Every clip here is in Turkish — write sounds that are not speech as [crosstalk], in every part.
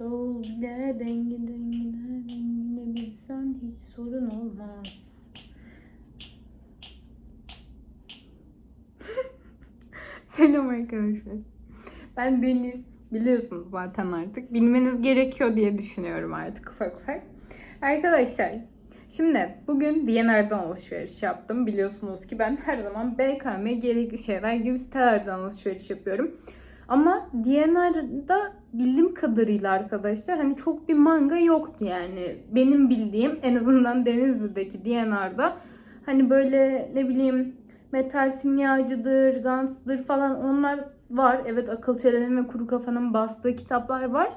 Dole dengi dengine dengine bilsen hiç sorun olmaz. [laughs] Selam arkadaşlar. Ben Deniz. Biliyorsunuz zaten artık. Bilmeniz gerekiyor diye düşünüyorum artık ufak ufak. Arkadaşlar şimdi bugün DNR'dan alışveriş yaptım. Biliyorsunuz ki ben her zaman BKM gerekli şeyler gibi sitelerden alışveriş yapıyorum. Ama DNR'da bildiğim kadarıyla arkadaşlar hani çok bir manga yoktu yani. Benim bildiğim en azından Denizli'deki DNR'da hani böyle ne bileyim Metal Simyacıdır, Gans'dır falan onlar var. Evet Akıl Çelebi'nin ve Kuru Kafa'nın bastığı kitaplar var.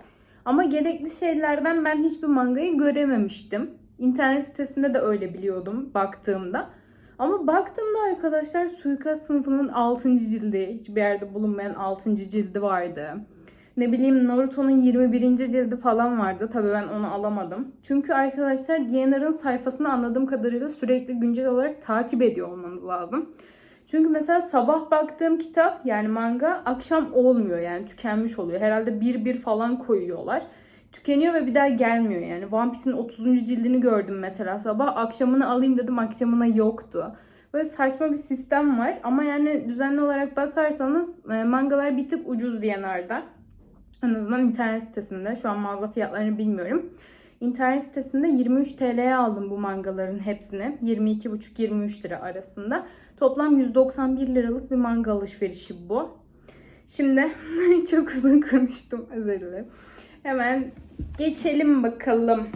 Ama gerekli şeylerden ben hiçbir mangayı görememiştim. İnternet sitesinde de öyle biliyordum baktığımda. Ama baktığımda arkadaşlar Suikast sınıfının 6. cildi, hiçbir yerde bulunmayan 6. cildi vardı. Ne bileyim Naruto'nun 21. cildi falan vardı. Tabii ben onu alamadım. Çünkü arkadaşlar DNR'ın sayfasını anladığım kadarıyla sürekli güncel olarak takip ediyor olmanız lazım. Çünkü mesela sabah baktığım kitap yani manga akşam olmuyor yani tükenmiş oluyor. Herhalde bir bir falan koyuyorlar. Tükeniyor ve bir daha gelmiyor yani. One Piece'in 30. cildini gördüm mesela sabah. Akşamını alayım dedim akşamına yoktu. Böyle saçma bir sistem var ama yani düzenli olarak bakarsanız e, mangalar bir tık ucuz DNR'da. En azından internet sitesinde. Şu an mağaza fiyatlarını bilmiyorum. İnternet sitesinde 23 TL'ye aldım bu mangaların hepsini. 22,5-23 lira arasında. Toplam 191 liralık bir manga alışverişi bu. Şimdi [laughs] çok uzun konuştum özür dilerim. Hemen geçelim bakalım.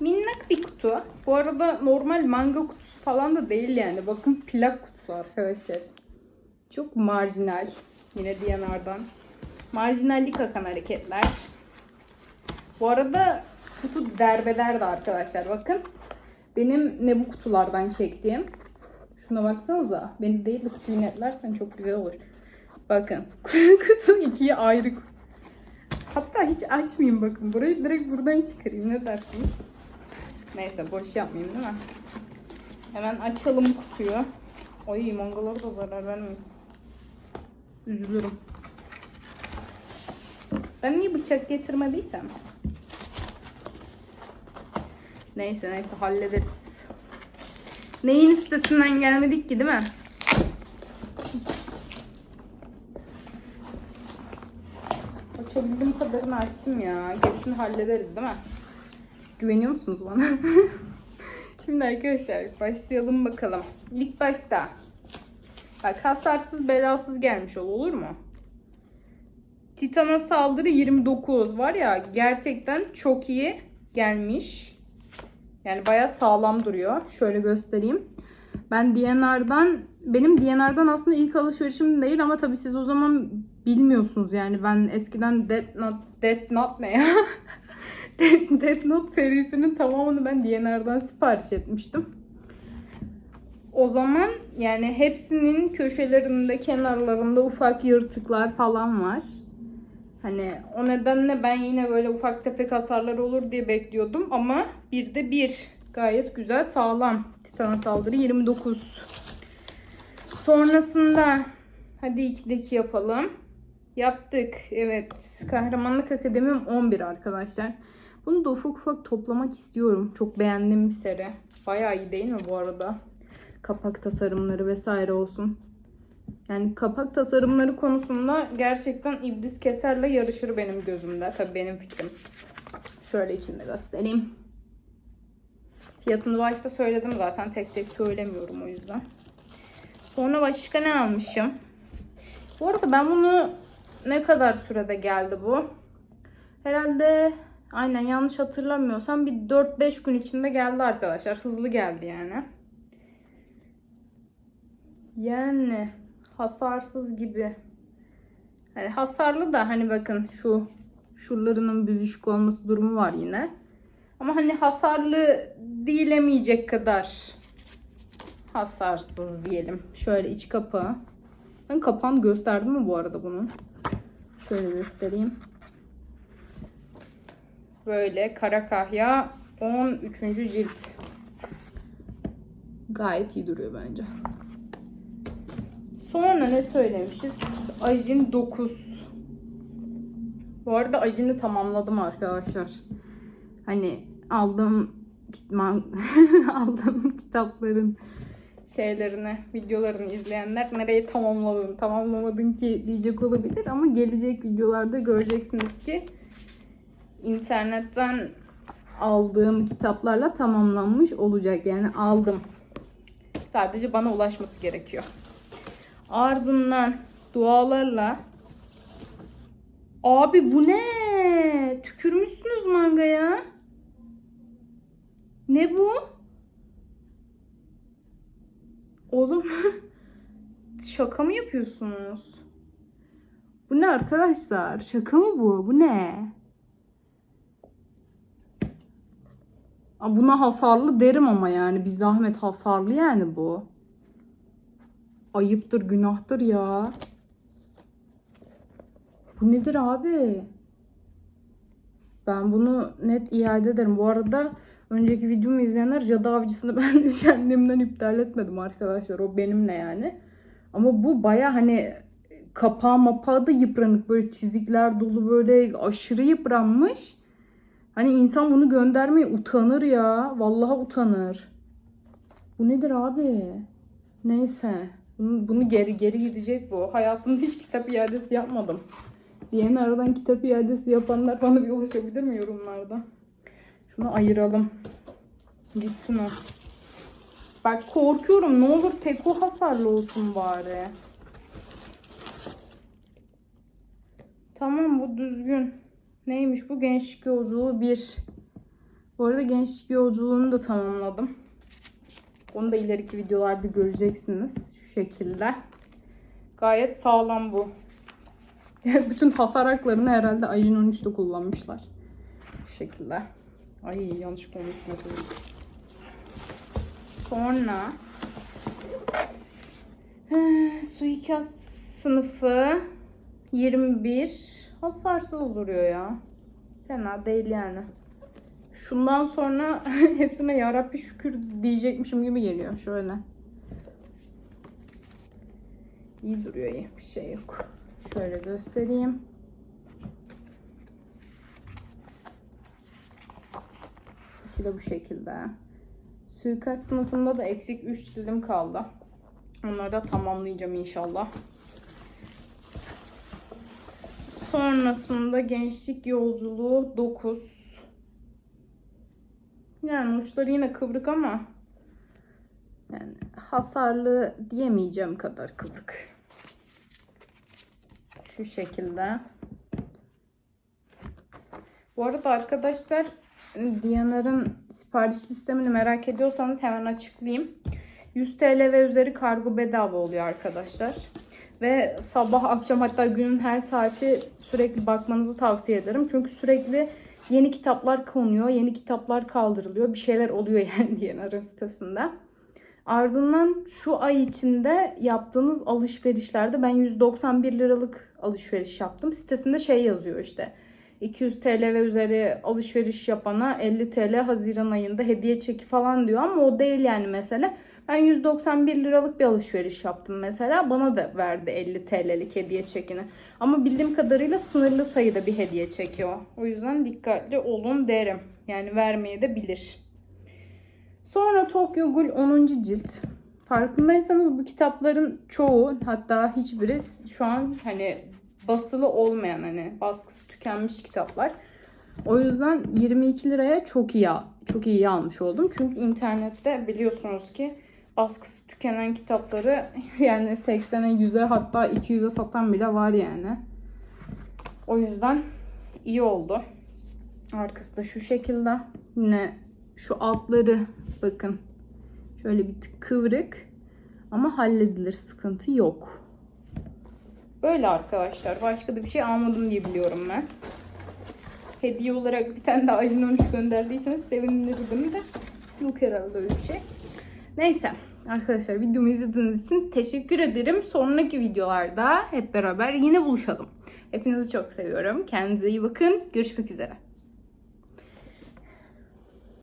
Minnak bir kutu. Bu arada normal manga kutusu falan da değil yani. Bakın plak kutusu arkadaşlar. Çok marjinal. Yine DNR'dan. Marjinallik akan hareketler. Bu arada kutu derbeder de arkadaşlar. Bakın. Benim ne bu kutulardan çektiğim. Şuna baksanıza. Beni değil de kutuyu netlersen çok güzel olur. Bakın. [laughs] kutu ikiye ayrı. Hatta hiç açmayayım bakın. Burayı direkt buradan çıkarayım. Ne dersiniz? Neyse boş yapmayayım değil mi? Hemen açalım kutuyu. Ay mangalara da zarar vermeyin. Üzülürüm. Ben niye bıçak getirmediysem? Neyse neyse hallederiz. Neyin sitesinden gelmedik ki değil mi? Açabildiğim kadarını açtım ya. Gerisini hallederiz değil mi? Güveniyor musunuz bana? [laughs] Şimdi arkadaşlar başlayalım bakalım. İlk başta bak hasarsız belasız gelmiş ol olur mu? Titan'a saldırı 29 var ya gerçekten çok iyi gelmiş. Yani bayağı sağlam duruyor. Şöyle göstereyim. Ben DNR'dan benim DNR'dan aslında ilk alışverişim değil ama tabii siz o zaman bilmiyorsunuz yani ben eskiden Death Note, Death Note ne ya? [laughs] Death, Death Note serisinin tamamını ben DNR'dan sipariş etmiştim. O zaman yani hepsinin köşelerinde, kenarlarında ufak yırtıklar falan var. Hani o nedenle ben yine böyle ufak tefek hasarlar olur diye bekliyordum ama bir de bir gayet güzel sağlam. Titan saldırı 29. Sonrasında hadi 2'deki yapalım. Yaptık. Evet. Kahramanlık Akademim 11 arkadaşlar. Bunu da ufak ufak toplamak istiyorum. Çok beğendiğim bir seri. Bayağı iyi değil mi bu arada? Kapak tasarımları vesaire olsun. Yani kapak tasarımları konusunda gerçekten İblis Keser'le yarışır benim gözümde. Tabii benim fikrim. Şöyle içinde göstereyim. Fiyatını başta söyledim zaten. Tek tek söylemiyorum o yüzden. Sonra başka ne almışım? Bu arada ben bunu ne kadar sürede geldi bu? Herhalde aynen yanlış hatırlamıyorsam bir 4-5 gün içinde geldi arkadaşlar. Hızlı geldi yani. Yani hasarsız gibi. Hani hasarlı da hani bakın şu şuralarının büzüşük olması durumu var yine. Ama hani hasarlı değilemeyecek kadar hasarsız diyelim. Şöyle iç kapağı. Ben kapağını gösterdim mi bu arada bunun? Şöyle göstereyim. Böyle kara kahya 13. cilt. Gayet iyi duruyor bence. Sonra ne söylemişiz? Ajin 9. Bu arada ajini tamamladım arkadaşlar. Hani aldığım man- [laughs] aldığım kitapların şeylerini, videolarını izleyenler nereye tamamladın, tamamlamadın ki diyecek olabilir ama gelecek videolarda göreceksiniz ki internetten aldığım kitaplarla tamamlanmış olacak. Yani aldım. Sadece bana ulaşması gerekiyor. Ardından dualarla Abi bu ne? Tükürmüşsünüz mangaya. Ne bu? Oğlum [laughs] şaka mı yapıyorsunuz? Bu ne arkadaşlar? Şaka mı bu? Bu ne? Buna hasarlı derim ama yani bir zahmet hasarlı yani bu. Ayıptır, günahtır ya. Bu nedir abi? Ben bunu net iade ederim. Bu arada önceki videomu izleyenler cadı avcısını [laughs] ben kendimden iptal etmedim arkadaşlar. O benimle yani. Ama bu baya hani kapağı mapağı da yıpranık. Böyle çizikler dolu böyle aşırı yıpranmış. Hani insan bunu göndermeye utanır ya. Vallahi utanır. Bu nedir abi? Neyse. Bunu, bunu geri geri gidecek bu. Hayatımda hiç kitap iadesi yapmadım. Diğerini aradan kitap iadesi yapanlar bana bir ulaşabilir mi yorumlarda? Şunu ayıralım. Gitsin o. Bak korkuyorum. Ne olur tek o hasarlı olsun bari. Tamam bu düzgün. Neymiş bu? Gençlik yolculuğu 1. Bu arada gençlik yolculuğunu da tamamladım. Onu da ileriki videolarda göreceksiniz. Şekilde. Gayet sağlam bu. [laughs] Bütün hasar haklarını herhalde Ayın 13'te kullanmışlar. Bu şekilde. Ay yanlış konuşmadım. Sonra [sighs] suikast sınıfı 21 hasarsız duruyor ya. Fena değil yani. Şundan sonra [laughs] hepsine yarabbi şükür diyecekmişim gibi geliyor şöyle. İyi duruyor iyi bir şey yok. Şöyle göstereyim. İçi de bu şekilde. Suikast sınıfında da eksik 3 dilim kaldı. Onları da tamamlayacağım inşallah. Sonrasında gençlik yolculuğu 9. Yani uçları yine kıvrık ama yani hasarlı diyemeyeceğim kadar kıvrık. Şu şekilde. Bu arada arkadaşlar Diyanar'ın sipariş sistemini merak ediyorsanız hemen açıklayayım. 100 TL ve üzeri kargo bedava oluyor arkadaşlar. Ve sabah, akşam hatta günün her saati sürekli bakmanızı tavsiye ederim. Çünkü sürekli yeni kitaplar konuyor, yeni kitaplar kaldırılıyor. Bir şeyler oluyor [laughs] yani Diyanar'ın sitesinde. Ardından şu ay içinde yaptığınız alışverişlerde ben 191 liralık alışveriş yaptım. Sitesinde şey yazıyor işte. 200 TL ve üzeri alışveriş yapana 50 TL Haziran ayında hediye çeki falan diyor ama o değil yani mesele. Ben 191 liralık bir alışveriş yaptım mesela. Bana da verdi 50 TL'lik hediye çekini. Ama bildiğim kadarıyla sınırlı sayıda bir hediye çekiyor. O yüzden dikkatli olun derim. Yani vermeye de bilir. Sonra Tokyo Ghoul 10. cilt. Farkındaysanız bu kitapların çoğu hatta hiçbiri şu an hani basılı olmayan hani baskısı tükenmiş kitaplar. O yüzden 22 liraya çok iyi çok iyi almış oldum. Çünkü internette biliyorsunuz ki baskısı tükenen kitapları [laughs] yani 80'e 100'e hatta 200'e satan bile var yani. O yüzden iyi oldu. Arkası da şu şekilde. Yine şu altları bakın. Şöyle bir tık kıvrık. Ama halledilir. Sıkıntı yok. Böyle arkadaşlar. Başka da bir şey almadım diye biliyorum ben. Hediye olarak bir tane daha Ajin 13 gönderdiyseniz sevinirdim de. Yok herhalde öyle bir şey. Neyse. Arkadaşlar videomu izlediğiniz için teşekkür ederim. Sonraki videolarda hep beraber yine buluşalım. Hepinizi çok seviyorum. Kendinize iyi bakın. Görüşmek üzere.